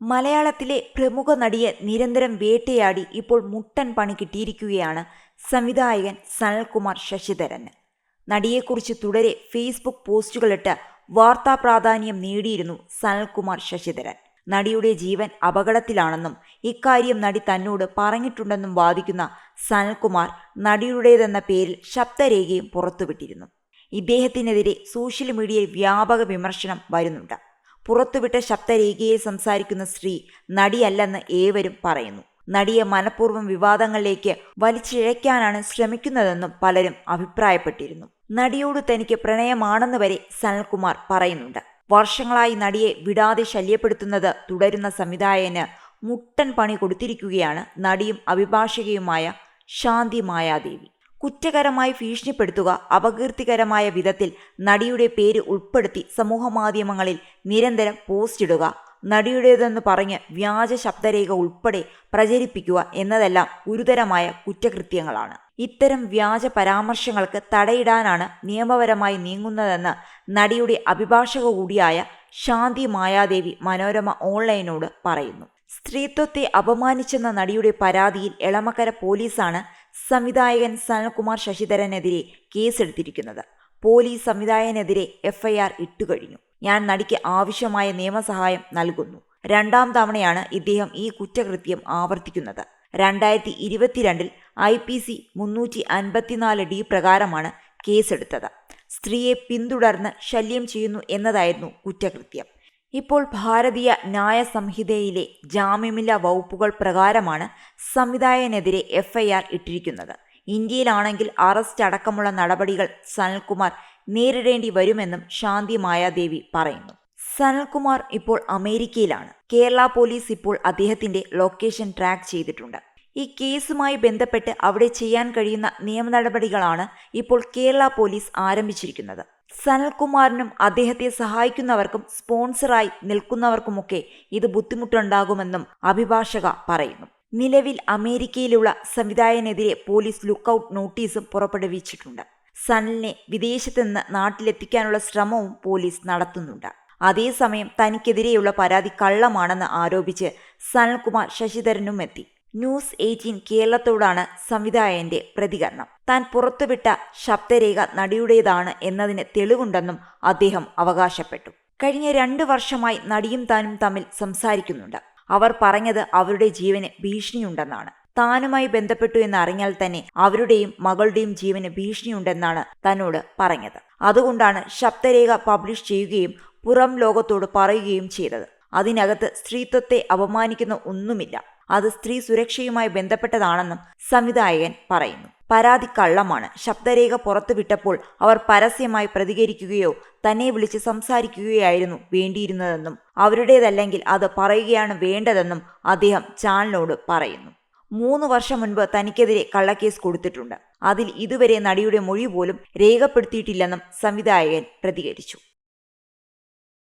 മലയാളത്തിലെ പ്രമുഖ നടിയെ നിരന്തരം വേട്ടയാടി ഇപ്പോൾ മുട്ടൻ പണി കിട്ടിയിരിക്കുകയാണ് സംവിധായകൻ സനൽകുമാർ ശശിധരൻ. നടിയെക്കുറിച്ച് തുടരെ ഫേസ്ബുക്ക് പോസ്റ്റുകളിട്ട് വാർത്താ പ്രാധാന്യം നേടിയിരുന്നു സനൽകുമാർ ശശിധരൻ. നടിയുടെ ജീവൻ അപകടത്തിലാണെന്നും ഇക്കാര്യം നടി തന്നോട് പറഞ്ഞിട്ടുണ്ടെന്നും വാദിക്കുന്ന സനൽകുമാർ നടിയുടേതെന്ന പേരിൽ ശബ്ദരേഖയും പുറത്തുവിട്ടിരുന്നു. ഇദ്ദേഹത്തിനെതിരെ സോഷ്യൽ മീഡിയയിൽ വ്യാപക വിമർശനം വരുന്നുണ്ട്. പുറത്തുവിട്ട ശബ്ദരേഖയെ സംസാരിക്കുന്ന സ്ത്രീ നടിയല്ലെന്ന് ഏവരും പറയുന്നു. നടിയെ മനഃപൂർവം വിവാദങ്ങളിലേക്ക് വലിച്ചിഴയ്ക്കാനാണ് ശ്രമിക്കുന്നതെന്നും പലരും അഭിപ്രായപ്പെട്ടിരുന്നു. നടിയോട് തനിക്ക് പ്രണയമാണെന്ന് വരെ സനൽകുമാർ പറയുന്നുണ്ട്. വർഷങ്ങളായി നടിയെ വിടാതെ ശല്യപ്പെടുത്തുന്നത് തുടരുന്ന സംവിധായകന് മുട്ടൻ പണി കൊടുത്തിരിക്കുകയാണ് നടിയും അഭിഭാഷകയുമായ ശാന്തി മായാദേവി. കുറ്റകരമായി ഭീഷണിപ്പെടുത്തുക അപകീർത്തികരമായ വിധത്തിൽ നടിയുടെ പേര് ഉൾപ്പെടുത്തി സമൂഹമാധ്യമങ്ങളിൽ നിരന്തരം പോസ്റ്റ് ഇടുക. നടിയുടേതെന്ന് പറഞ്ഞ് വ്യാജ ശബ്ദരേഖ ഉൾപ്പെടെ പ്രചരിപ്പിക്കുക എന്നതെല്ലാം ഗുരുതരമായ കുറ്റകൃത്യങ്ങളാണ്. ഇത്തരം വ്യാജ പരാമർശങ്ങൾക്ക് തടയിടാനാണ് നിയമപരമായി നീങ്ങുന്നതെന്ന് നടിയുടെ അഭിഭാഷക കൂടിയായ ശാന്തി മായാദേവി മനോരമ ഓൺലൈനോട് പറയുന്നു. സ്ത്രീത്വത്തെ അപമാനിച്ചെന്ന നടിയുടെ പരാതിയിൽ എളമക്കര പോലീസാണ് സംവിധായകൻ സനൽകുമാർ ശശിധരനെതിരെ കേസെടുത്തിരിക്കുന്നത്. പോലീസ് സംവിധായകനെതിരെ എഫ്ഐആർ ഇട്ടുകഴിഞ്ഞു. ഞാൻ നടിക്ക് ആവശ്യമായ നിയമസഹായം നൽകുന്നു. രണ്ടാം തവണയാണ് ഇദ്ദേഹം ഈ കുറ്റകൃത്യം ആവർത്തിക്കുന്നത്. രണ്ടായിരത്തി ഇരുപത്തിരണ്ടിൽ ഐ പി സി മുന്നൂറ്റി അൻപത്തിനാല് ഡി പ്രകാരമാണ് കേസെടുത്തത്. സ്ത്രീയെ പിന്തുടർന്ന് ശല്യം ചെയ്യുന്നു എന്നതായിരുന്നു കുറ്റകൃത്യം. ഇപ്പോൾ ഭാരതീയ ന്യായ സംഹിതയിലെ ജാമ്യമില്ല വകുപ്പുകൾ പ്രകാരമാണ് സംവിധായകനെതിരെ എഫ്ഐആർ ഇട്ടിരിക്കുന്നത്. ഇന്ത്യയിലാണെങ്കിൽ അറസ്റ്റ് അടക്കമുള്ള നടപടികൾ സനൽകുമാർ നേരിടേണ്ടി വരുമെന്നും ശാന്തി മായാദേവി പറയുന്നു. സനൽകുമാർ ഇപ്പോൾ അമേരിക്കയിലാണ്. കേരള പോലീസ് ഇപ്പോൾ അദ്ദേഹത്തിന്റെ ലൊക്കേഷൻ ട്രാക്ക് ചെയ്തിട്ടുണ്ട്. ഈ കേസുമായി ബന്ധപ്പെട്ട് അവിടെ ചെയ്യാൻ കഴിയുന്ന നിയമ നടപടികളാണ് ഇപ്പോൾ കേരള പോലീസ് ആരംഭിച്ചിരിക്കുന്നത്. സനൽകുമാറിനും അദ്ദേഹത്തെ സഹായിക്കുന്നവർക്കും സ്പോൺസറായി നിൽക്കുന്നവർക്കുമൊക്കെ ഇത് ബുദ്ധിമുട്ടുണ്ടാകുമെന്നും അഭിഭാഷക പറയുന്നു. നിലവിൽ അമേരിക്കയിലുള്ള സംവിധായകനെതിരെ പോലീസ് ലുക്കൌട്ട് നോട്ടീസും പുറപ്പെടുവിച്ചിട്ടുണ്ട്. സനലിനെ വിദേശത്ത് നിന്ന് നാട്ടിലെത്തിക്കാനുള്ള ശ്രമവും പോലീസ് നടത്തുന്നുണ്ട്. അതേസമയം തനിക്കെതിരെയുള്ള പരാതി കള്ളമാണെന്ന് ആരോപിച്ച് സനൽകുമാർ ശശിധരനും എത്തി ന്യൂസ് എയ്റ്റീൻ കേരളത്തോടാണ് സംവിധായകന്റെ പ്രതികരണം. താൻ പുറത്തുവിട്ട ശബ്ദരേഖ നടിയുടേതാണ് എന്നതിന് തെളിവുണ്ടെന്നും അദ്ദേഹം അവകാശപ്പെട്ടു. കഴിഞ്ഞ രണ്ടു വർഷമായി നടിയും താനും തമ്മിൽ സംസാരിക്കുന്നുണ്ട്. അവർ പറഞ്ഞത് അവരുടെ ജീവന് ഭീഷണിയുണ്ടെന്നാണ്. താനുമായി ബന്ധപ്പെട്ടു എന്ന് അറിഞ്ഞാൽ തന്നെ അവരുടെയും മകളുടെയും ജീവന് ഭീഷണിയുണ്ടെന്നാണ് തന്നോട് പറഞ്ഞത്. അതുകൊണ്ടാണ് ശബ്ദരേഖ പബ്ലിഷ് ചെയ്യുകയും പുറം ലോകത്തോട് പറയുകയും ചെയ്തത്. അതിനകത്ത് സ്ത്രീത്വത്തെ അപമാനിക്കുന്ന ഒന്നുമില്ല. അത് സ്ത്രീ സുരക്ഷയുമായി ബന്ധപ്പെട്ടതാണെന്നും സംവിധായകൻ പറയുന്നു. പരാതി കള്ളമാണ്. ശബ്ദരേഖ പുറത്തുവിട്ടപ്പോൾ അവർ പരസ്യമായി പ്രതികരിക്കുകയോ തന്നെ വിളിച്ച് സംസാരിക്കുകയായിരുന്നു വേണ്ടിയിരുന്നതെന്നും അവരുടേതല്ലെങ്കിൽ അത് പറയുകയാണ് വേണ്ടതെന്നും അദ്ദേഹം ചാനലിനോട് പറയുന്നു. മൂന്ന് വർഷം മുൻപ് തനിക്കെതിരെ കള്ളക്കേസ് കൊടുത്തിട്ടുണ്ട്. അതിൽ ഇതുവരെ നടിയുടെ മൊഴി പോലും രേഖപ്പെടുത്തിയിട്ടില്ലെന്നും സംവിധായകൻ പ്രതികരിച്ചു.